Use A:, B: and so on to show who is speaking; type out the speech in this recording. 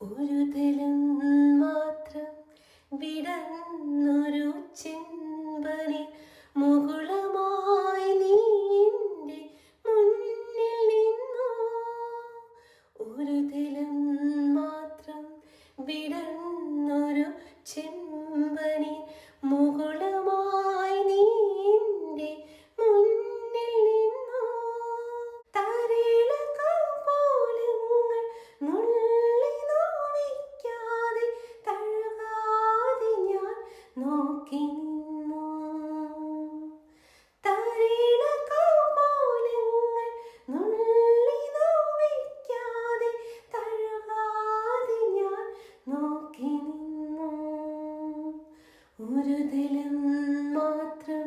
A: ഒരു തലം മാത്രം വിടന്നൊരു ചെമ്പനി മുകുളമായി നീ എന്റെ മുന്നിൽ നിന്നു? ഒരു തലം മാത്രം വിടന്നൊരു ചെമ്പനി നോക്കി നിന്നു തരേണ കൗപോലങ്ങൾ നുള്ളി നോവിക്കാതെ തഴുകാതെ ഞാൻ നോക്കി നിന്നു ഒരു തലം മാത്രം